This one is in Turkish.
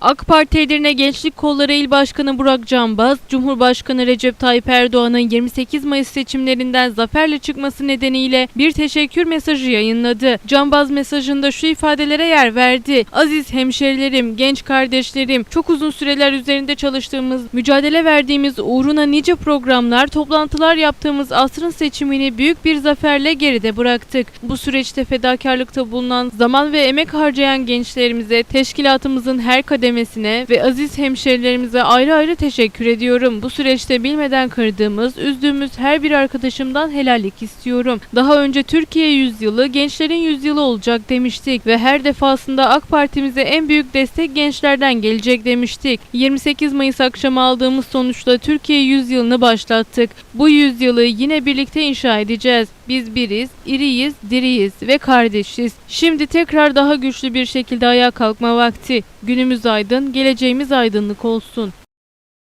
AK Parti Edirne Gençlik Kolları İl Başkanı Burak Canbaz, Cumhurbaşkanı Recep Tayyip Erdoğan'ın 28 Mayıs seçimlerinden zaferle çıkması nedeniyle bir teşekkür mesajı yayınladı. Canbaz mesajında şu ifadelere yer verdi. Aziz hemşerilerim, genç kardeşlerim, çok uzun süreler üzerinde çalıştığımız, mücadele verdiğimiz uğruna nice programlar, toplantılar yaptığımız asrın seçimini büyük bir zaferle geride bıraktık. Bu süreçte fedakarlıkta bulunan, zaman ve emek harcayan gençlerimize, teşkilatımızın her kademesine ve aziz hemşerilerimize ayrı ayrı teşekkür ediyorum. Bu süreçte bilmeden kırdığımız, üzdüğümüz her bir arkadaşımdan helallik istiyorum. Daha önce Türkiye yüzyılı, gençlerin yüzyılı olacak demiştik ve her defasında AK Partimize en büyük destek gençlerden gelecek demiştik. 28 Mayıs akşamı aldığımız sonuçla Türkiye yüzyılını başlattık. Bu yüzyılı yine birlikte inşa edeceğiz. Biz biriz, iriyiz, diriyiz ve kardeşiz. Şimdi tekrar daha güçlü bir şekilde ayağa kalkma vakti. Günümüz aydın, geleceğimiz aydınlık olsun.